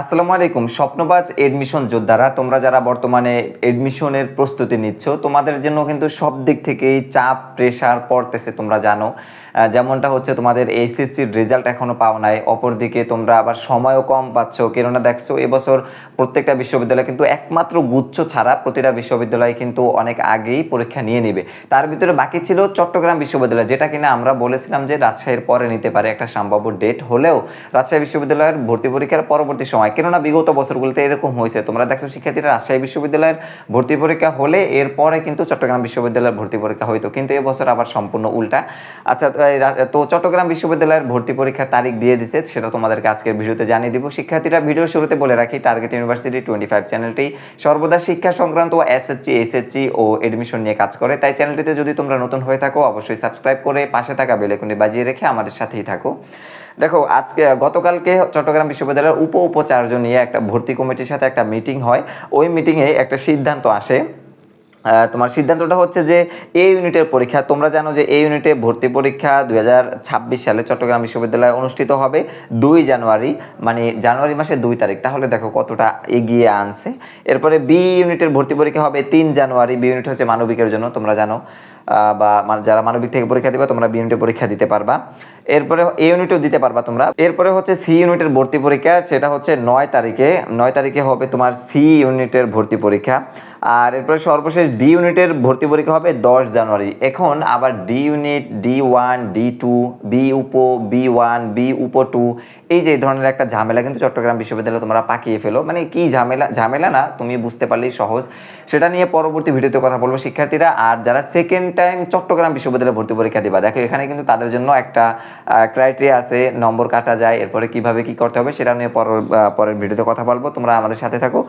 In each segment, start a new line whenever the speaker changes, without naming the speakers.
আসসালামু আলাইকুম, স্বপ্নবাজ এডমিশন যোদ্ধারা, তোমরা যারা বর্তমানে এডমিশনের প্রস্তুতি নিচ্ছ, তোমাদের জন্য কিন্তু সব দিক থেকেই চাপ প্রেশার পড়তেছে, তোমরা জানো। যেমনটা হচ্ছে তোমাদের এইচএসসির রেজাল্ট এখনও পাও নাই, অপরদিকে তোমরা আবার সময়ও কম পাচ্ছ। কেননা দেখছ, এবছর প্রত্যেকটা বিশ্ববিদ্যালয় কিন্তু একমাত্র গুচ্ছ ছাড়া প্রতিটা বিশ্ববিদ্যালয় কিন্তু অনেক আগেই পরীক্ষা নিয়ে নিবে। তার ভিতরে বাকি ছিল চট্টগ্রাম বিশ্ববিদ্যালয়, যেটা কিনা আমরা বলেছিলাম যে রাজশাহীর পরে নিতে পারে একটা সম্ভাব্য ডেট হলেও রাজশাহী বিশ্ববিদ্যালয়ের ভর্তি পরীক্ষার পরবর্তী সময় কেননা বিগত বছরগুলোতে এরকম হয়েছে। তোমরা দেখছ শিক্ষার্থীরা রাজশাহী বিশ্ববিদ্যালয়ের ভর্তি পরীক্ষা হলে এরপরে কিন্তু চট্টগ্রাম বিশ্ববিদ্যালয়ের ভর্তি পরীক্ষা হইতো। কিন্তু এবছর আবার সম্পূর্ণ উল্টা। আচ্ছা তো তো চট্টগ্রাম বিশ্ববিদ্যালয়ের ভর্তি পরীক্ষার তারিখ দিয়ে দিছে, সেটা তোমাদেরকে আজকের ভিডিওতে জানিয়ে দিব। শিক্ষার্থীরা ভিডিও শুরুতে বলে রাখি টার্গেট ইউনিভার্সিটি টোয়েন্টি ফাইভ চ্যানেলটি সর্বদা শিক্ষা সংক্রান্ত এসএসসি এসএসসি ও এডমিশন নিয়ে কাজ করে। তাই চ্যানেলটিতে যদি তোমরা নতুন হয়ে থাকো, অবশ্যই সাবস্ক্রাইব করে পাশে থাকা বেলেকুনি বাজিয়ে রেখে আমাদের সাথেই থাকো। দেখো, আজকে, গতকালকে চট্টগ্রাম বিশ্ববিদ্যালয়ের উপ উপাচার্য নিয়ে একটা ভর্তি কমিটির সাথে একটা মিটিং হয়। ওই মিটিংয়ে একটা সিদ্ধান্ত আসে তোমার সিদ্ধান্তটা হচ্ছে যে এ ইউনিটের পরীক্ষা, তোমরা জানো যে এ ইউনিটে ভর্তি পরীক্ষা দুই হাজার ছাব্বিশ সালে চট্টগ্রাম বিশ্ববিদ্যালয়ে অনুষ্ঠিত হবে দুই জানুয়ারি মানে জানুয়ারি মাসের দুই তারিখ। তাহলে দেখো কতটা এগিয়ে আনছে। এরপরে বি ইউনিটের ভর্তি পরীক্ষা হবে তিন জানুয়ারি। বি ইউনিট হচ্ছে মানবিকের জন্য, তোমরা জানো। বা যারা মানবিক থেকে পরীক্ষা দিবা, তোমরা বি ইউনিটে পরীক্ষা দিতে পারবা। এরপরে এ ইউনিটও দিতে পারবা তোমরা। এরপরে হচ্ছে সি ইউনিটের ভর্তি পরীক্ষা, সেটা হচ্ছে নয় তারিখে। নয় তারিখে হবে তোমার সি ইউনিটের ভর্তি পরীক্ষা। আর এরপরে সর্বশেষ ডি ইউনিটের ভর্তি পরীক্ষা হবে দশ জানুয়ারি। এখন আবার D unit D one D two B উপো B one B উপো টু এই যে ধরনের একটা ঝামেলা কিন্তু চট্টগ্রাম বিশ্ববিদ্যালয়ে তোমরা পাকিয়ে ফেলো। মানে কি ঝামেলা? ঝামেলা না তুমি বুঝতে পারলেই সহজ। সেটা নিয়ে পরবর্তী ভিডিওতে কথা বলব শিক্ষার্থীরা। আর যারা সেকেন্ড টাইম চট্টগ্রাম বিশ্ববিদ্যালয়ে ভর্তি পরীক্ষা দিবা দেখো এখানে কিন্তু তাদের জন্য একটা ক্রাইটেরিয়া আছে নম্বর কাটা যায় এরপরে কীভাবে কি করতে হবে সেটা নিয়ে পর আহ, পরের ভিডিওতে কথা বলব। তোমরা আমাদের সাথে থাকো।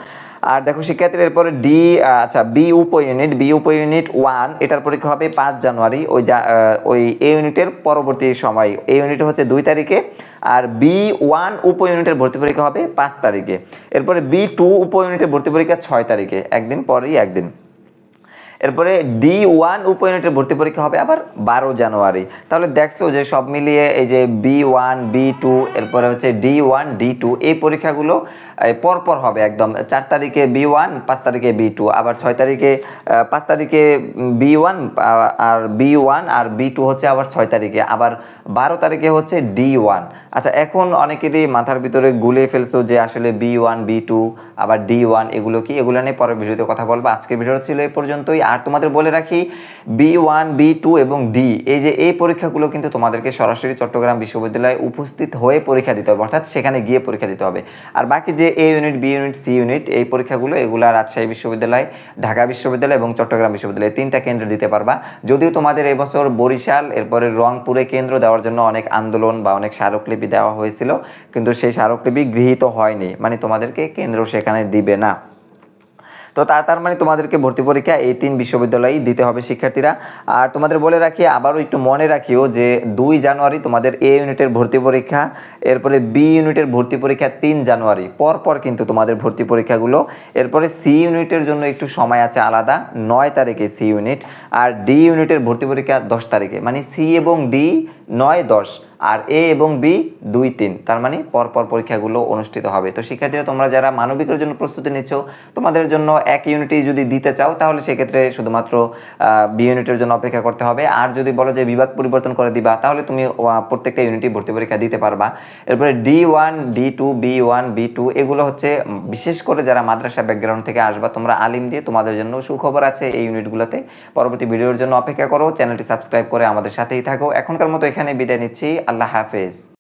আর দেখো শিক্ষার্থীরা এরপরে ডি আচ্ছা বি উপ ইউনিট বি উপ ইউনিট ওয়ান এটার পরীক্ষা হবে পাঁচ জানুয়ারি, ওই যা- ওই এ ইউনিটের পরবর্তী সময়। এ ইউনিট হচ্ছে দুই তারিখে, আর বি ওয়ান উপ ইউনিটের ভর্তি পরীক্ষা হবে পাঁচ তারিখে। এরপরে বি টু উপ ইউনিটের ভর্তি পরীক্ষা ছয় তারিখে, একদিন পরেই একদিন। এরপরে ডি ওয়ান উপ ইউনিটের ভর্তি পরীক্ষা হবে আবার বারো জানুয়ারি। তাহলে দেখছ যে সব মিলিয়ে এই যে বি ওয়ান বি টু এরপরে হচ্ছে ডি ওয়ান ডি টু এই পরীক্ষাগুলো পরপর হবে একদম। চার তারিখে বি ওয়ান পাঁচ তারিখে বি টু আবার ছয় তারিখে পাঁচ তারিখে বি ওয়ান আর বি ওয়ান আর বি টু হচ্ছে আবার ছয় তারিখে, আবার বারো তারিখে হচ্ছে ডি ওয়ান আচ্ছা এখন অনেকেরই মাথার ভিতরে গুলিয়ে ফেলছো যে আসলে বি ওয়ান বি টু আবার ডি ওয়ান এগুলো কি? এগুলো নিয়ে পরের ভিডিওতে কথা বলব। আজকের ভিডিও ছিল এই পর্যন্তই। আর তোমাদের বলে রাখি বি ওয়ান বি টু এবং ডি এই যে এই পরীক্ষাগুলো কিন্তু তোমাদেরকে সরাসরি চট্টগ্রাম বিশ্ববিদ্যালয়ে উপস্থিত হয়ে পরীক্ষা দিতে হবে, অর্থাৎ সেখানে গিয়ে পরীক্ষা দিতে হবে। আর বাকি যে A unit B unit C unit এই পরীক্ষাগুলো এগুলো রাজশাহী বিশ্ববিদ্যালয়, ঢাকা বিশ্ববিদ্যালয় এবং চট্টগ্রাম বিশ্ববিদ্যালয় তিনটা কেন্দ্র দিতে পারবা। যদিও তোমাদের এবছর বরিশাল, এরপরে রংপুরে কেন্দ্র দেওয়ার জন্য অনেক আন্দোলন বা অনেক স্মারকলিপি দেওয়া হয়েছিল, কিন্তু সেই স্মারকলিপি গৃহীত হয়নি। মানে তোমাদেরকে কেন্দ্র সেখানে দিবে না। তো তা তার মানে তোমাদেরকে ভর্তি পরীক্ষা এই তিন বিশ্ববিদ্যালয়েই দিতে হবে শিক্ষার্থীরা। আর তোমাদের বলে রাখি, আবারও একটু মনে রাখিও যে দুই জানুয়ারি তোমাদের এ ইউনিটের ভর্তি পরীক্ষা, এরপরে বি ইউনিটের ভর্তি পরীক্ষা তিন জানুয়ারি। পর পর কিন্তু তোমাদের ভর্তি পরীক্ষাগুলো। এরপরে সি ইউনিটের জন্য একটু সময় আছে আলাদা, নয় তারিখে সি ইউনিট। আর ডি ইউনিটের ভর্তি পরীক্ষা দশ তারিখে। মানে সি এবং ডি নয় দশ। আর এ এবং বি দুই তিন, তার মানে পরপর পরীক্ষাগুলো অনুষ্ঠিত হবে। তো শিক্ষার্থীরা, তোমরা যারা মানবিকের জন্য প্রস্তুতি নিচ্ছ, তোমাদের জন্য এক ইউনিটই যদি দিতে চাও, তাহলে সেক্ষেত্রে শুধুমাত্র বি ইউনিটের জন্য অপেক্ষা করতে হবে। আর যদি বলো যে বিভাগ পরিবর্তন করে দিবা, তাহলে তুমি প্রত্যেকটা ইউনিটই ভর্তি পরীক্ষা দিতে পারবা। এরপরে D one D two B one B two এগুলো হচ্ছে বিশেষ করে যারা মাদ্রাসা ব্যাকগ্রাউন্ড থেকে আসবা, তোমরা আলিম দিয়ে তোমাদের জন্য সুখবর আছে এই ইউনিটগুলোতে পরবর্তী ভিডিওর জন্য অপেক্ষা করো চ্যানেলটি সাবস্ক্রাইব করে আমাদের সাথেই থাকো। এখনকার মতো এখানে বিদায় নিচ্ছি। আল্লাহ হাফেজ।